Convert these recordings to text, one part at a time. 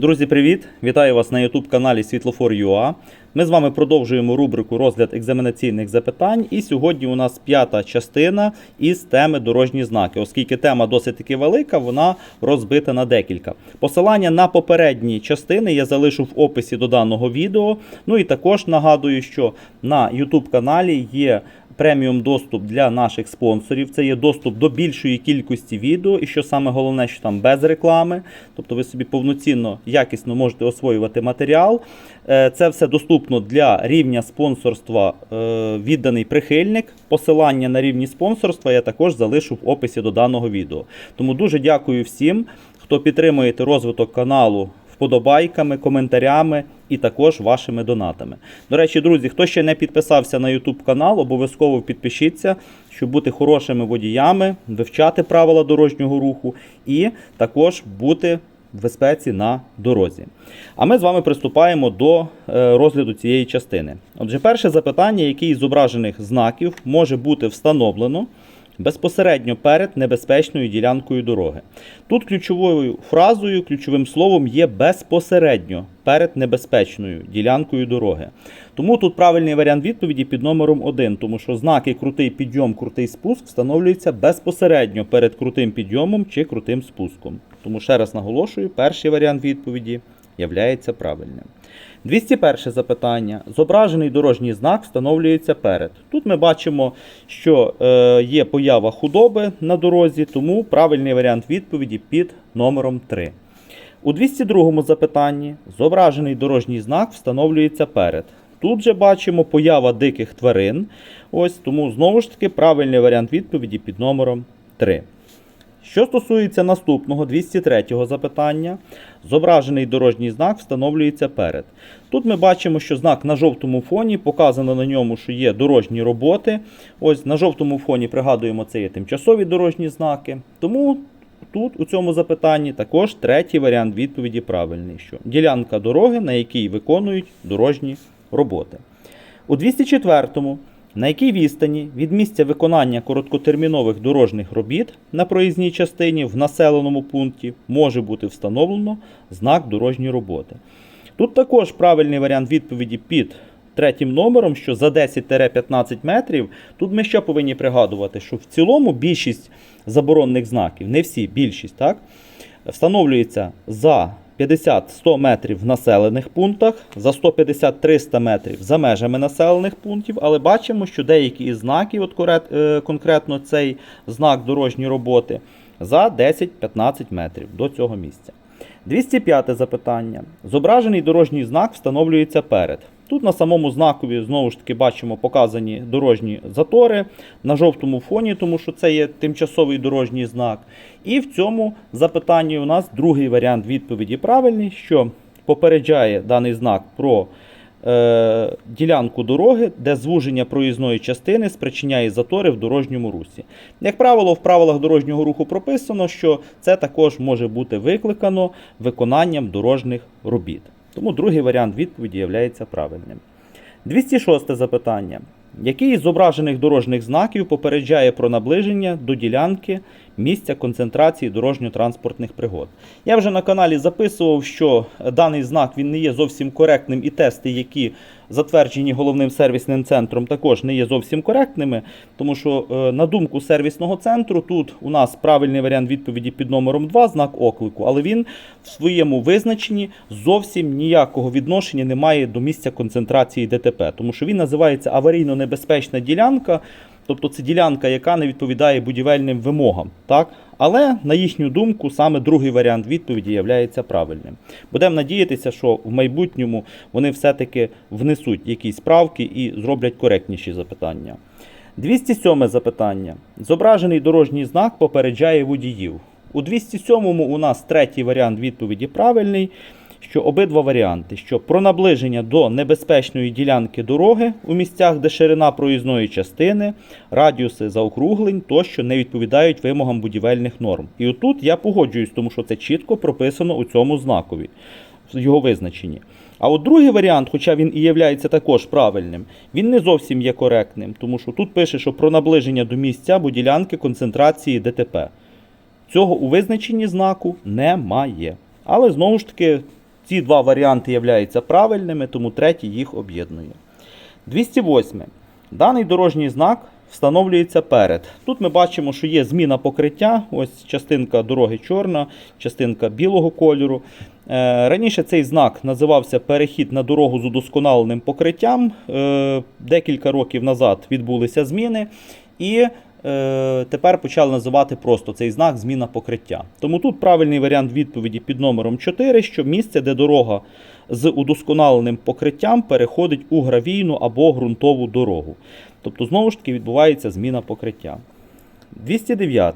Друзі, привіт! Вітаю вас на YouTube каналі Світлофор.ua. Ми з вами продовжуємо рубрику розгляд екзаменаційних запитань. І сьогодні у нас п'ята частина із теми дорожні знаки. Оскільки тема досить таки велика, вона розбита на декілька. Посилання на попередні частини я залишу в описі до даного відео. Ну і також нагадую, що на YouTube каналі є преміум доступ для наших спонсорів. Це є доступ до більшої кількості відео, і що саме головне, що там без реклами. Тобто ви собі повноцінно, якісно можете освоювати матеріал. Е, Це все доступно для рівня спонсорства е, відданий прихильник. Посилання на рівні спонсорства я також залишу в описі до даного відео. Тому дуже дякую всім, хто підтримуєте розвиток каналу вподобайками, коментарями і також вашими донатами. До речі, друзі, хто ще не підписався на YouTube канал, обов'язково підпишіться, щоб бути хорошими водіями, вивчати правила дорожнього руху і також бути в безпеці на дорозі. А ми з вами приступаємо до е, розгляду цієї частини. Отже, перше запитання, який із зображених знаків може бути встановлено безпосередньо перед небезпечною ділянкою дороги. Тут ключовою фразою, ключовим словом є безпосередньо перед небезпечною ділянкою дороги. Тому тут правильний варіант відповіді під номером 1, тому що знаки крутий підйом, крутий спуск встановлюються безпосередньо перед крутим підйомом чи крутим спуском. Тому ще раз наголошую, перший варіант відповіді являється правильним. 201 запитання. Зображений дорожній знак встановлюється перед. Тут ми бачимо, що е, є поява худоби на дорозі, тому правильний варіант відповіді під номером 3. У 202 запитанні зображений дорожній знак встановлюється перед. Тут же бачимо поява диких тварин. Ось тому знову ж таки правильний варіант відповіді під номером 3. Що стосується наступного 203 запитання, зображений дорожній знак встановлюється перед. Тут ми бачимо, що знак на жовтому фоні, показано на ньому, що є дорожні роботи. Ось на жовтому фоні пригадуємо, це є тимчасові дорожні знаки. Тому тут у цьому запитанні також третій варіант відповіді правильний, що ділянка дороги, на якій виконують дорожні роботи. У 204-му на якій відстані від місця виконання короткотермінових дорожніх робіт на проїзній частині в населеному пункті може бути встановлено знак дорожньої роботи. Тут також правильний варіант відповіді під третім номером, що за 10-15 метрів. Тут ми ще повинні пригадувати, що в цілому більшість заборонних знаків, не всі, більшість, так, встановлюється за 50-100 метрів в населених пунктах, за 150-300 метрів за межами населених пунктів, але бачимо, що деякі із знаків, от е, конкретно цей знак дорожньої роботи, за 10-15 метрів до цього місця. 205 запитання. Зображений дорожній знак встановлюється перед. Тут на самому знакові знову ж таки бачимо показані дорожні затори на жовтому фоні, тому що це є тимчасовий дорожній знак. І в цьому запитанні у нас другий варіант відповіді правильний, що попереджає даний знак про е, ділянку дороги, де звуження проїзної частини спричиняє затори в дорожньому русі. Як правило, в правилах дорожнього руху прописано, що це також може бути викликано виконанням дорожніх робіт. Тому другий варіант відповіді є правильним. 206 запитання. Який із зображених дорожніх знаків попереджає про наближення до ділянки місця концентрації дорожньо-транспортних пригод? Я вже на каналі записував, що даний знак він не є зовсім коректним, і тести, які затверджені головним сервісним центром, також не є зовсім коректними, тому що, е, на думку сервісного центру, тут у нас правильний варіант відповіді під номером 2, знак оклику, але він в своєму визначенні зовсім ніякого відношення не має до місця концентрації ДТП, тому що він називається аварійно-небезпечна ділянка. Тобто це ділянка, яка не відповідає будівельним вимогам. Так? Але, на їхню думку, саме другий варіант відповіді є правильним. Будемо надіятися, що в майбутньому вони все-таки внесуть якісь правки і зроблять коректніші запитання. 207 запитання. Зображений дорожній знак попереджає водіїв. У 207 у нас третій варіант відповіді правильний що обидва варіанти, що про наближення до небезпечної ділянки дороги у місцях, де ширина проїзної частини, радіуси заокруглень тощо не відповідають вимогам будівельних норм. І отут я погоджуюсь, тому що це чітко прописано у цьому знакові, в його визначенні. А от другий варіант, хоча він і є також правильним, він не зовсім є коректним, тому що тут пише, що про наближення до місця або ділянки концентрації ДТП. Цього у визначенні знаку немає. Але знову ж таки Ці два варіанти являються правильними, тому третій їх об'єднує. 208. Даний дорожній знак встановлюється перед. Тут ми бачимо, що є зміна покриття. Ось частинка дороги чорна, частинка білого кольору. Е, Раніше цей знак називався перехід на дорогу з удосконаленим покриттям. Е, Декілька років назад відбулися зміни. І е, тепер почали називати просто цей знак зміна покриття. Тому тут правильний варіант відповіді під номером 4, що місце, де дорога з удосконаленим покриттям переходить у гравійну або ґрунтову дорогу. Тобто, знову ж таки, відбувається зміна покриття. 209.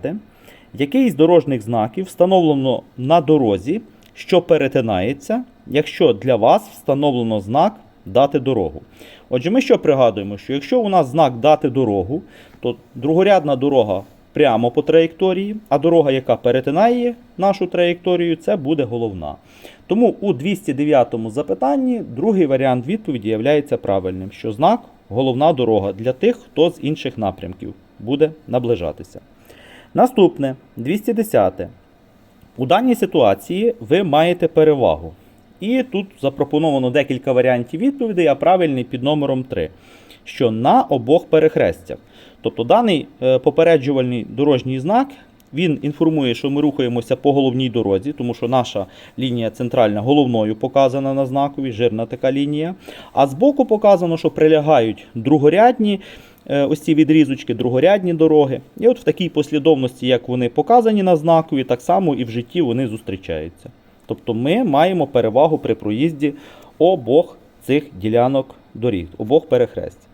Який з дорожніх знаків встановлено на дорозі, що перетинається, якщо для вас встановлено знак дати дорогу. Отже, ми що пригадуємо, що якщо у нас знак дати дорогу, то другорядна дорога прямо по траєкторії, а дорога, яка перетинає нашу траєкторію, це буде головна. Тому у 209 запитанні другий варіант відповіді є правильним, що знак головна дорога для тих, хто з інших напрямків буде наближатися. Наступне 210. У даній ситуації ви маєте перевагу. І тут запропоновано декілька варіантів відповідей, а правильний під номером 3, що на обох перехрестях. Тобто даний е, попереджувальний дорожній знак він інформує, що ми рухаємося по головній дорозі, тому що наша лінія центральна головною показана на знакові, жирна така лінія. А збоку показано, що прилягають другорядні е, ось ці відрізочки, другорядні дороги. І от в такій послідовності, як вони показані на знакові, так само і в житті вони зустрічаються. Тобто ми маємо перевагу при проїзді обох цих ділянок доріг, обох перехресть.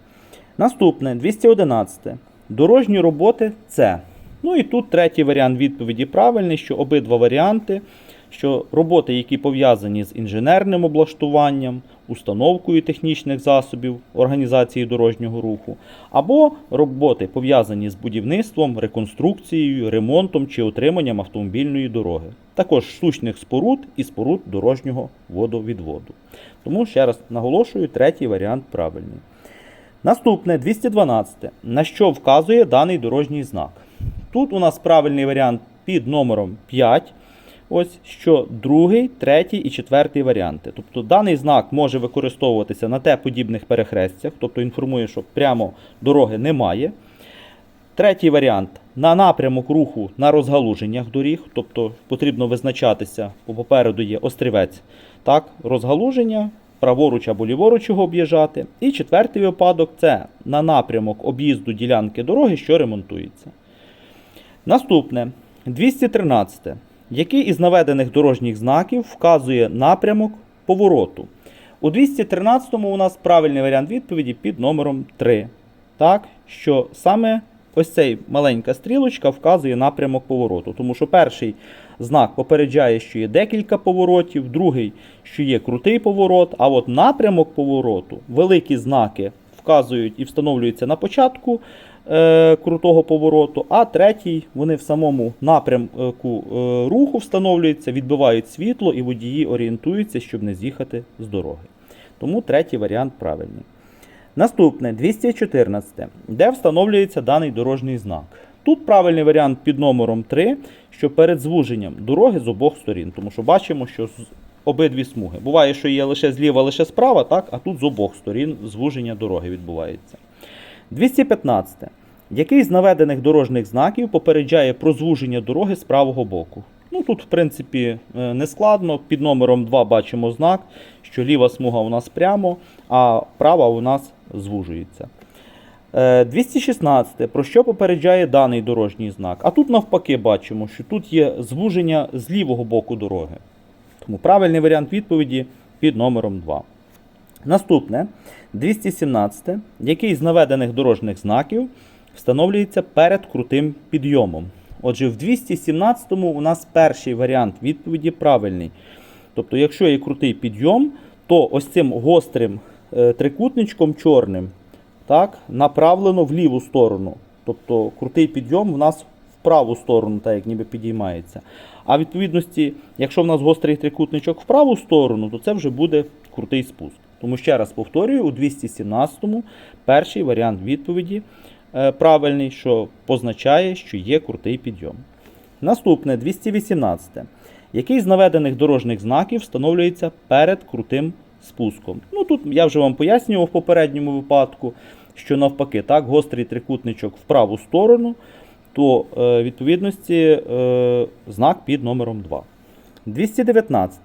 Наступне 211. Дорожні роботи це. Ну і тут третій варіант відповіді правильний, що обидва варіанти, що роботи, які пов'язані з інженерним облаштуванням, установкою технічних засобів організації дорожнього руху, або роботи пов'язані з будівництвом, реконструкцією, ремонтом чи отриманням автомобільної дороги, також штучних споруд і споруд дорожнього водовідводу. Тому ще раз наголошую, третій варіант правильний. Наступне 212. На що вказує даний дорожній знак? Тут у нас правильний варіант під номером 5. Ось що другий, третій і четвертий варіанти. Тобто даний знак може використовуватися на те подібних перехрестях, тобто інформує, що прямо дороги немає. Третій варіант на напрямок руху на розгалуженнях доріг, тобто потрібно визначатися, бо попереду є острівець. Так, розгалуження, праворуч або ліворуч його об'їжджати. І четвертий випадок це на напрямок об'їзду ділянки дороги, що ремонтується. Наступне 213. Який із наведених дорожніх знаків вказує напрямок повороту? У 213-му у нас правильний варіант відповіді під номером 3. Так, що саме ось цей маленька стрілочка вказує напрямок повороту. Тому що перший знак попереджає, що є декілька поворотів, другий, що є крутий поворот, а от напрямок повороту, великі знаки вказують і встановлюються на початку е, крутого повороту, а третій вони в самому напрямку е, руху встановлюються, відбивають світло і водії орієнтуються, щоб не з'їхати з дороги. Тому третій варіант правильний. Наступне 214, де встановлюється даний дорожній знак. Тут правильний варіант під номером 3, що перед звуженням дороги з обох сторін, тому що бачимо, що з обидві смуги. Буває, що є лише зліва, лише справа, так, а тут з обох сторін звуження дороги відбувається. 215. Який з наведених дорожніх знаків попереджає про звуження дороги з правого боку? Ну Тут, в принципі, е, не складно. Під номером 2 бачимо знак, що ліва смуга у нас прямо, а права у нас звужується. Е, 216. Про що попереджає даний дорожній знак? А тут навпаки бачимо, що тут є звуження з лівого боку дороги. Тому правильний варіант відповіді під номером 2. Наступне 217. Який з наведених дорожніх знаків встановлюється перед крутим підйомом? Отже, в 217-му у нас перший варіант відповіді правильний. Тобто, якщо є крутий підйом, то ось цим гострим е, трикутничком чорним так, направлено в ліву сторону. Тобто крутий підйом в нас в праву сторону, так як ніби підіймається. А в відповідності, якщо в нас гострий трикутничок в праву сторону, то це вже буде крутий спуск. Тому ще раз повторюю, у 217-му перший варіант відповіді правильний, що позначає, що є крутий підйом. Наступне 218. Який з наведених дорожніх знаків встановлюється перед крутим спуском? Ну тут я вже вам пояснював в попередньому випадку, що навпаки, так, гострий трикутничок в праву сторону, то е, відповідності е, знак під номером 2. 219.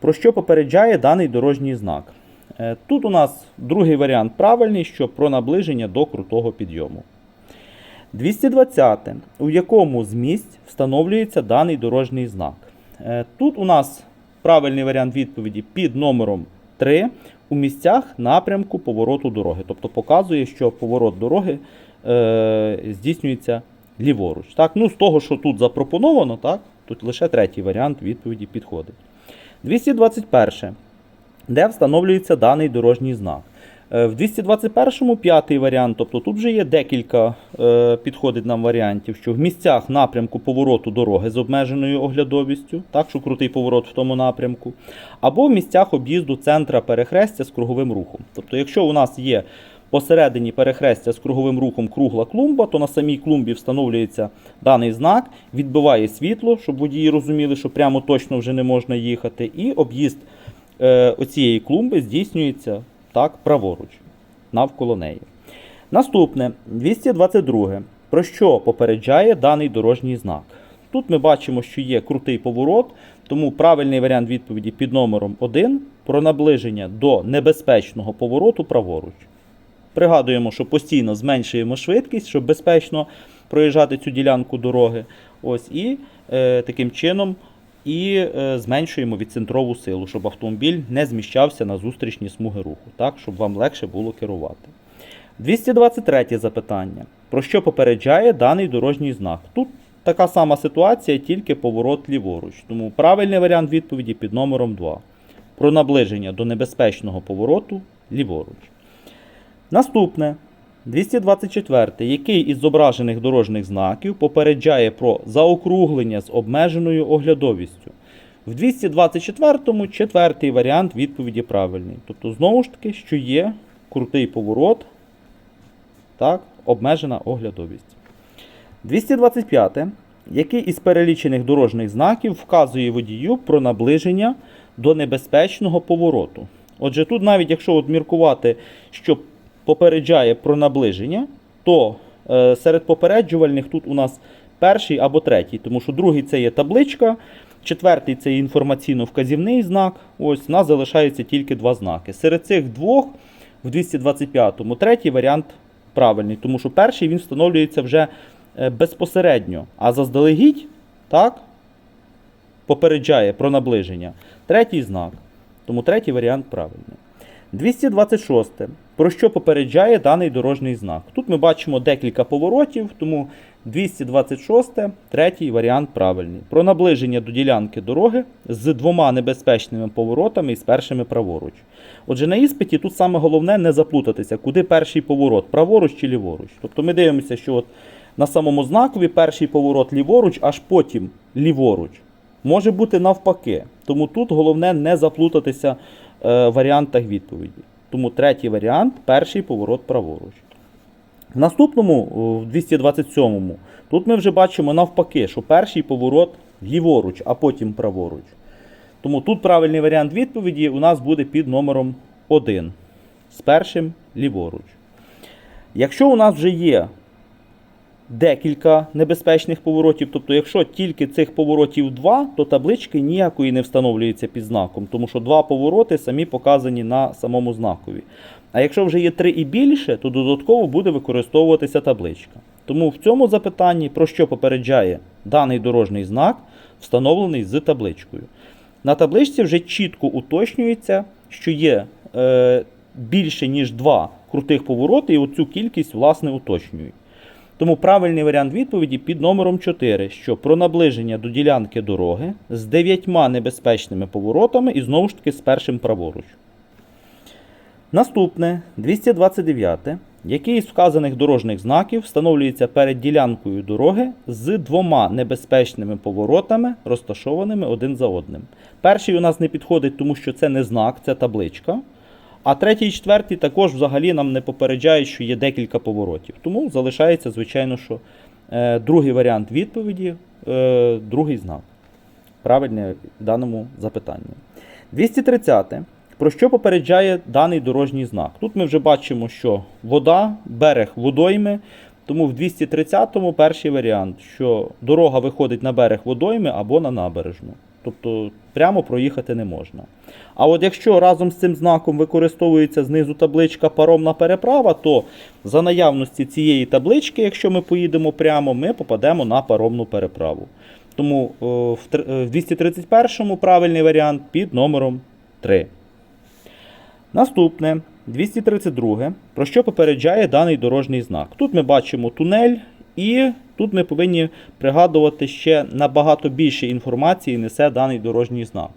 Про що попереджає даний дорожній знак? Е, Тут у нас другий варіант правильний, що про наближення до крутого підйому. 220. У якому з місць встановлюється даний дорожній знак? Е, Тут у нас правильний варіант відповіді під номером 3 у місцях напрямку повороту дороги. Тобто показує, що поворот дороги е, здійснюється ліворуч. Так? Ну, з того, що тут запропоновано, так? тут лише третій варіант відповіді підходить. 221. Де встановлюється даний дорожній знак? Е, В 221-му п'ятий варіант, тобто тут вже є декілька е, підходить нам варіантів, що в місцях напрямку повороту дороги з обмеженою оглядовістю, так що крутий поворот в тому напрямку, або в місцях об'їзду центра перехрестя з круговим рухом. Тобто, якщо у нас є посередині перехрестя з круговим рухом кругла клумба, то на самій клумбі встановлюється даний знак, відбиває світло, щоб водії розуміли, що прямо точно вже не можна їхати, і об'їзд оцієї клумби здійснюється так, праворуч, навколо неї. Наступне 222. Про що попереджає даний дорожній знак? Тут ми бачимо, що є крутий поворот, тому правильний варіант відповіді під номером 1 про наближення до небезпечного повороту праворуч. Пригадуємо, що постійно зменшуємо швидкість, щоб безпечно проїжджати цю ділянку дороги. Ось, і е, таким чином і е, зменшуємо відцентрову силу, щоб автомобіль не зміщався на зустрічні смуги руху, так, щоб вам легше було керувати. 223 запитання. Про що попереджає даний дорожній знак? Тут така сама ситуація, тільки поворот ліворуч. Тому правильний варіант відповіді під номером 2. Про наближення до небезпечного повороту ліворуч. Наступне. 224. Який із зображених дорожніх знаків попереджає про заокруглення з обмеженою оглядовістю? В 224-му четвертий варіант відповіді правильний. Тобто, знову ж таки, що є крутий поворот, так, обмежена оглядовість. 225. Який із перелічених дорожніх знаків вказує водію про наближення до небезпечного повороту? Отже, тут навіть якщо от міркувати, що попереджає про наближення, то е, серед попереджувальних тут у нас перший або третій, тому що другий це є табличка, четвертий це інформаційно-вказівний знак. Ось у нас залишається тільки два знаки. Серед цих двох в 225-му третій варіант правильний, тому що перший він встановлюється вже е, безпосередньо, а заздалегідь так, попереджає про наближення. Третій знак. Тому третій варіант правильний. 226. Про що попереджає даний дорожній знак? Тут ми бачимо декілька поворотів, тому 226, третій варіант правильний. Про наближення до ділянки дороги з двома небезпечними поворотами і з першими праворуч. Отже, на іспиті тут саме головне не заплутатися, куди перший поворот, праворуч чи ліворуч. Тобто ми дивимося, що от на самому знакові перший поворот ліворуч, аж потім ліворуч. Може бути навпаки. Тому тут головне не заплутатися е, в варіантах відповіді. Тому третій варіант перший поворот праворуч. В наступному, в 227-му, тут ми вже бачимо навпаки, що перший поворот ліворуч, а потім праворуч. Тому тут правильний варіант відповіді у нас буде під номером 1. З першим ліворуч. Якщо у нас вже є декілька небезпечних поворотів. Тобто, якщо тільки цих поворотів два, то таблички ніякої не встановлюється під знаком, тому що два повороти самі показані на самому знакові. А якщо вже є три і більше, то додатково буде використовуватися табличка. Тому в цьому запитанні про що попереджає даний дорожній знак, встановлений з табличкою. На табличці вже чітко уточнюється, що є е, більше, ніж два крутих повороти, і оцю кількість, власне, уточнюють. Тому правильний варіант відповіді під номером 4, що про наближення до ділянки дороги з дев'ятьма небезпечними поворотами і знову ж таки з першим праворуч. Наступне 229. Який із вказаних дорожніх знаків встановлюється перед ділянкою дороги з двома небезпечними поворотами, розташованими один за одним. Перший у нас не підходить, тому що це не знак, це табличка. А третій і четвертий також взагалі нам не попереджають, що є декілька поворотів. Тому залишається, звичайно, що е, другий варіант відповіді, е, другий знак. правильне в даному запитанні. 230. Про що попереджає даний дорожній знак? Тут ми вже бачимо, що вода, берег водойми. Тому в 230-му перший варіант, що дорога виходить на берег водойми або на набережну. Тобто прямо проїхати не можна. А от якщо разом з цим знаком використовується знизу табличка паромна переправа, то за наявності цієї таблички, якщо ми поїдемо прямо, ми попадемо на паромну переправу. Тому в е, в 231-му правильний варіант під номером 3. Наступне 232. Про що попереджає даний дорожній знак? Тут ми бачимо тунель, і тут ми повинні пригадувати ще набагато більше інформації несе даний дорожній знак.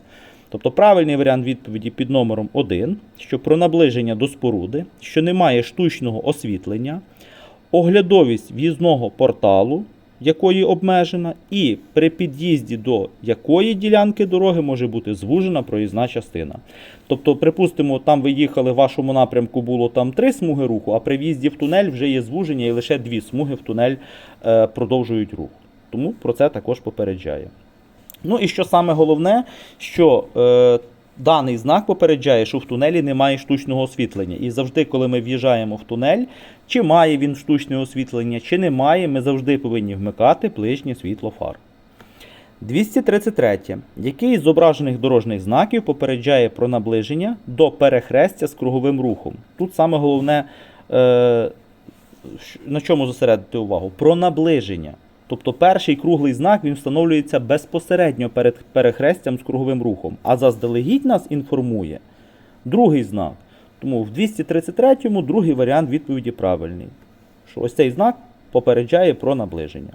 Тобто правильний варіант відповіді під номером 1, що про наближення до споруди, що немає штучного освітлення, оглядовість в'їзного порталу, якої обмежена, і при під'їзді до якої ділянки дороги може бути звужена проїзна частина. Тобто, припустимо, там ви їхали в вашому напрямку було там три смуги руху, а при в'їзді в тунель вже є звуження і лише дві смуги в тунель е, продовжують рух. Тому про це також попереджає. Ну і що саме головне, що е, даний знак попереджає, що в тунелі немає штучного освітлення. І завжди, коли ми в'їжджаємо в тунель, чи має він штучне освітлення, чи не має, ми завжди повинні вмикати ближнє світло фар. 233. Який із зображених дорожніх знаків попереджає про наближення до перехрестя з круговим рухом? Тут саме головне, е, на чому зосередити увагу? Про наближення. Тобто перший круглий знак він встановлюється безпосередньо перед перехрестям з круговим рухом, а заздалегідь нас інформує другий знак. Тому в 233-му другий варіант відповіді правильний. Що ось цей знак попереджає про наближення.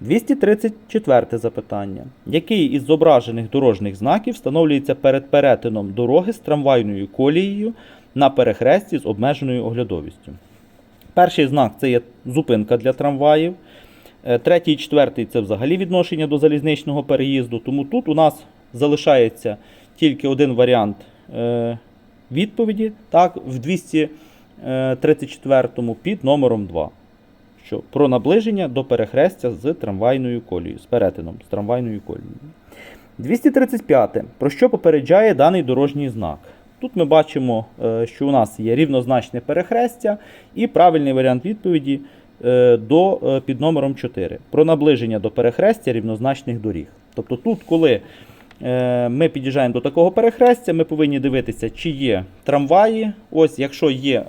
234 запитання. Який із зображених дорожніх знаків встановлюється перед перетином дороги з трамвайною колією на перехресті з обмеженою оглядовістю? Перший знак це є зупинка для трамваїв. Е, Третій і четвертий це взагалі відношення до залізничного переїзду. Тому тут у нас залишається тільки один варіант е, відповіді. Так, в 234 під номером 2. Що про наближення до перехрестя з трамвайною колією, з перетином з трамвайною колією. 235. Про що попереджає даний дорожній знак? Тут ми бачимо, е, що у нас є рівнозначне перехрестя і правильний варіант відповіді е, до, е, під номером 4. Про наближення до перехрестя рівнозначних доріг. Тобто тут, коли е, ми під'їжджаємо до такого перехрестя, ми повинні дивитися, чи є трамваї. Ось, якщо є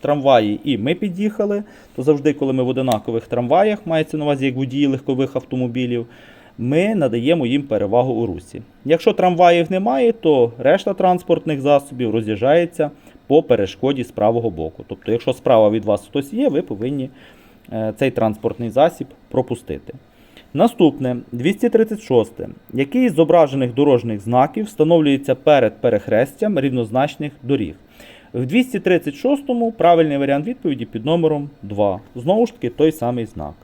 трамваї і ми під'їхали, то завжди, коли ми в одинакових трамваях, мається на увазі як водії легкових автомобілів, ми надаємо їм перевагу у русі. Якщо трамваїв немає, то решта транспортних засобів роз'їжджається по перешкоді з правого боку. Тобто, якщо справа від вас хтось є, ви повинні е, цей транспортний засіб пропустити. Наступне 236. Який із зображених дорожніх знаків встановлюється перед перехрестям рівнозначних доріг? В 236-му правильний варіант відповіді під номером 2. Знову ж таки, той самий знак.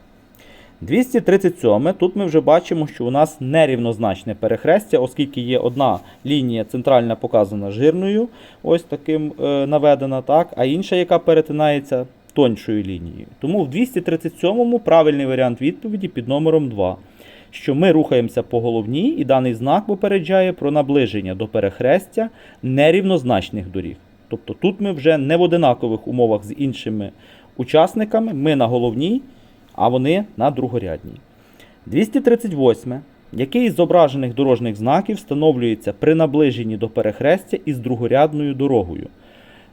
237. Тут ми вже бачимо, що у нас нерівнозначне перехрестя, оскільки є одна лінія центральна показана жирною, ось таким е, наведена, так, а інша, яка перетинається тоншою лінією. Тому в 237-му правильний варіант відповіді під номером 2. Що ми рухаємося по головній, і даний знак попереджає про наближення до перехрестя нерівнозначних доріг. Тобто тут ми вже не в одинакових умовах з іншими учасниками, ми на головній, а вони на другорядній. 238. Який із зображених дорожніх знаків встановлюється при наближенні до перехрестя із другорядною дорогою?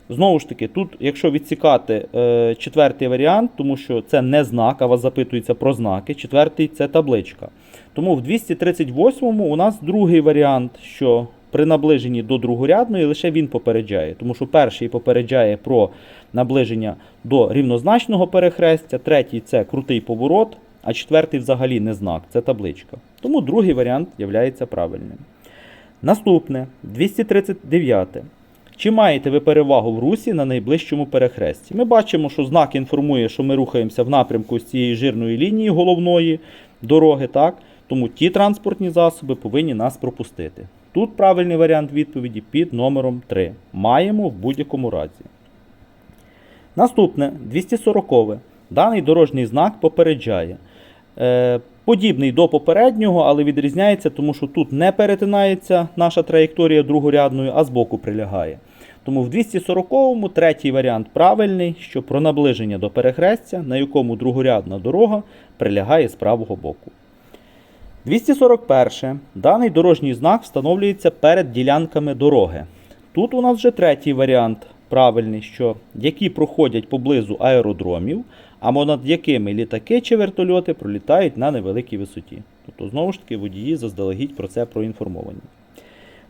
Знову ж таки, тут, якщо відсікати е, четвертий варіант, тому що це не знак, а вас запитується про знаки. Четвертий це табличка. Тому в 238-му у нас другий варіант, що при наближенні до другорядної лише він попереджає. Тому що перший попереджає про наближення до рівнозначного перехрестя, третій це крутий поворот, а четвертий взагалі не знак, це табличка. Тому другий варіант є правильним. Наступне 239. Чи маєте ви перевагу в русі на найближчому перехресті? Ми бачимо, що знак інформує, що ми рухаємося в напрямку з цієї жирної лінії головної дороги, так? Тому ті транспортні засоби повинні нас пропустити. Тут правильний варіант відповіді під номером 3. Маємо в будь-якому разі. Наступне 240. Даний дорожній знак попереджає. Е, Подібний до попереднього, але відрізняється, тому що тут не перетинається наша траєкторія другорядною, а збоку прилягає. Тому в 240-му третій варіант правильний, що про наближення до перехрестя, на якому другорядна дорога прилягає з правого боку. 241. Даний дорожній знак встановлюється перед ділянками дороги. Тут у нас вже третій варіант правильний, що які проходять поблизу аеродромів, або над якими літаки чи вертольоти пролітають на невеликій висоті. Тобто, знову ж таки, водії заздалегідь про це проінформовані.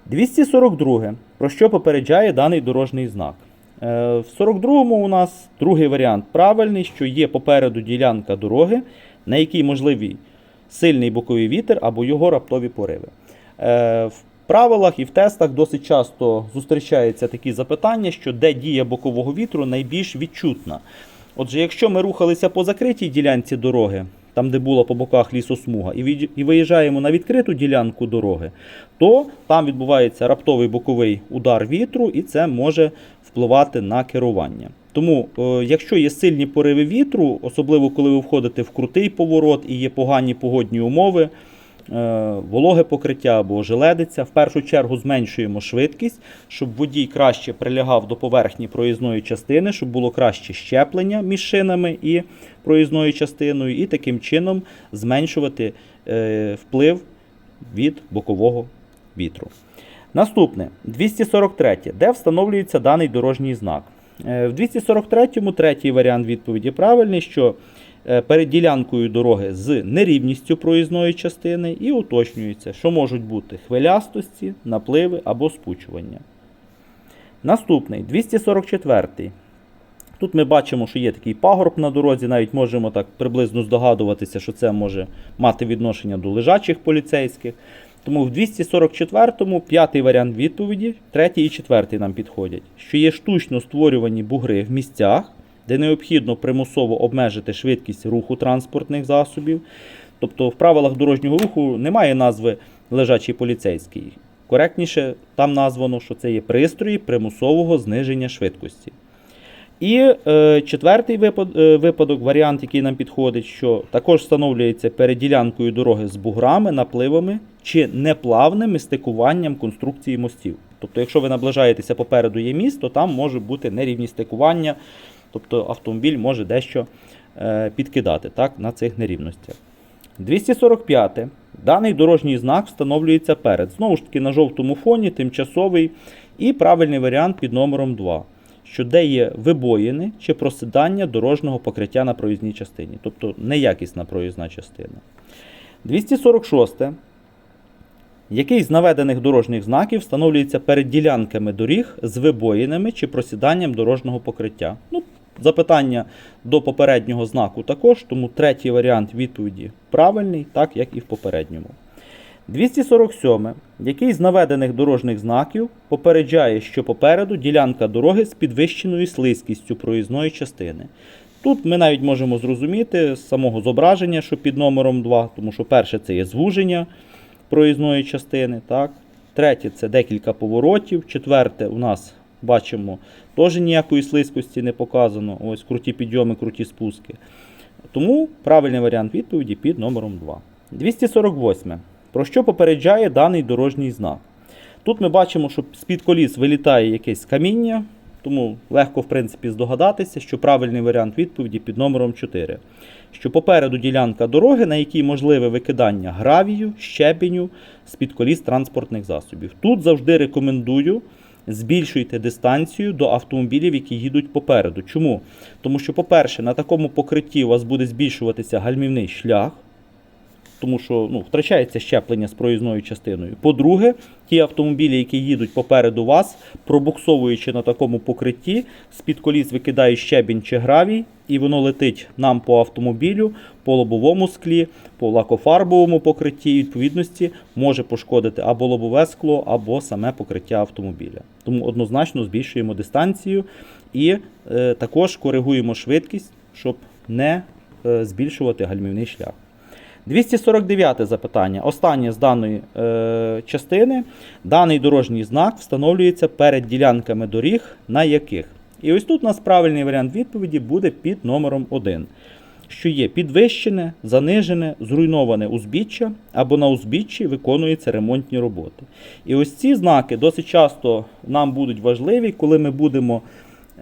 242. Про що попереджає даний дорожній знак? Е, В 42-му у нас другий варіант правильний, що є попереду ділянка дороги, на якій можливий сильний боковий вітер або його раптові пориви. Е, В правилах і в тестах досить часто зустрічаються такі запитання, що де дія бокового вітру найбільш відчутна. Отже, якщо ми рухалися по закритій ділянці дороги, там де була по боках лісосмуга, і, від- і виїжджаємо на відкриту ділянку дороги, то там відбувається раптовий боковий удар вітру, і це може впливати на керування. Тому, е, якщо є сильні пориви вітру, особливо коли ви входите в крутий поворот і є погані погодні умови, вологе покриття або ожеледиця, в першу чергу зменшуємо швидкість, щоб водій краще прилягав до поверхні проїзної частини, щоб було краще щеплення між шинами і проїзною частиною, і таким чином зменшувати е, вплив від бокового вітру. Наступне 243. Де встановлюється даний дорожній знак? Е, В 243-му третій варіант відповіді правильний, що е, перед ділянкою дороги з нерівністю проїзної частини і уточнюється, що можуть бути хвилястості, напливи або спучування. Наступний 244-й. Тут ми бачимо, що є такий пагорб на дорозі, навіть можемо так приблизно здогадуватися, що це може мати відношення до лежачих поліцейських. Тому в 244-му п'ятий варіант відповіді, третій і четвертий нам підходять, що є штучно створювані бугри в місцях, де необхідно примусово обмежити швидкість руху транспортних засобів. Тобто в правилах дорожнього руху немає назви лежачий поліцейський. Коректніше там названо, що це є пристрої примусового зниження швидкості. І е, четвертий е, випадок, варіант, який нам підходить, що також встановлюється перед ділянкою дороги з буграми, напливами чи неплавним стикуванням конструкції мостів. Тобто, якщо ви наближаєтеся попереду є міст, то там може бути нерівні стикування, тобто автомобіль може дещо е, підкидати так, на цих нерівностях. 245. Даний дорожній знак встановлюється перед. Знову ж таки, на жовтому фоні, тимчасовий і правильний варіант під номером 2 що де є вибоїни чи просідання дорожнього покриття на проїзній частині, тобто неякісна проїзна частина. 246. Який з наведених дорожніх знаків встановлюється перед ділянками доріг з вибоїнами чи просіданням дорожнього покриття? Ну, запитання до попереднього знаку також, тому третій варіант відповіді правильний, так як і в попередньому. 247. Який з наведених дорожніх знаків попереджає, що попереду ділянка дороги з підвищеною слизькістю проїзної частини. Тут ми навіть можемо зрозуміти з самого зображення, що під номером 2, тому що перше це є звуження проїзної частини. Так? Третє це декілька поворотів. Четверте, у нас бачимо, теж ніякої слизькості не показано. Ось круті підйоми, круті спуски. Тому правильний варіант відповіді під номером 2. 248. Про що попереджає даний дорожній знак? Тут ми бачимо, що з-під коліс вилітає якесь каміння, тому легко, в принципі, здогадатися, що правильний варіант відповіді під номером 4. Що попереду ділянка дороги, на якій можливе викидання гравію, щебеню з-під коліс транспортних засобів. Тут завжди рекомендую збільшуйте дистанцію до автомобілів, які їдуть попереду. Чому? Тому що, по-перше, на такому покритті у вас буде збільшуватися гальмівний шлях тому що ну, втрачається щеплення з проїзною частиною. По-друге, ті автомобілі, які їдуть попереду вас, пробуксовуючи на такому покритті, з-під коліс викидає щебінь чи гравій, і воно летить нам по автомобілю, по лобовому склі, по лакофарбовому покритті, і відповідності може пошкодити або лобове скло, або саме покриття автомобіля. Тому однозначно збільшуємо дистанцію і е, також коригуємо швидкість, щоб не е, збільшувати гальмівний шлях. 249 запитання. Останнє з даної е, частини. Даний дорожній знак встановлюється перед ділянками доріг, на яких. І ось тут у нас правильний варіант відповіді буде під номером 1. що є підвищене, занижене, зруйноване узбіччя або на узбіччі виконуються ремонтні роботи. І ось ці знаки досить часто нам будуть важливі, коли ми будемо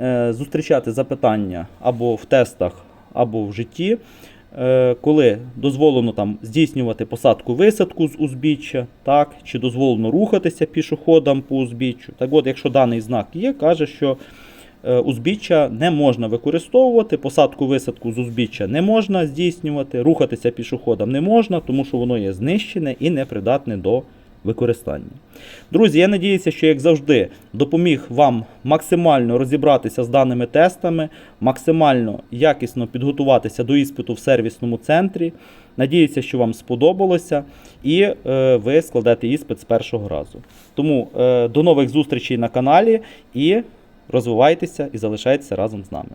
е, зустрічати запитання або в тестах, або в житті, коли дозволено там здійснювати посадку висадку з узбіччя, так, чи дозволено рухатися пішоходам по узбіччю. Так от, якщо даний знак є, каже, що е, узбіччя не можна використовувати, посадку висадку з узбіччя не можна здійснювати, рухатися пішоходам не можна, тому що воно є знищене і непридатне до використання. Друзі, я надіюся, що як завжди допоміг вам максимально розібратися з даними тестами, максимально якісно підготуватися до іспиту в сервісному центрі. Надіюся, що вам сподобалося, і е, ви складете іспит з першого разу. Тому е, до нових зустрічей на каналі і розвивайтеся і залишайтеся разом з нами.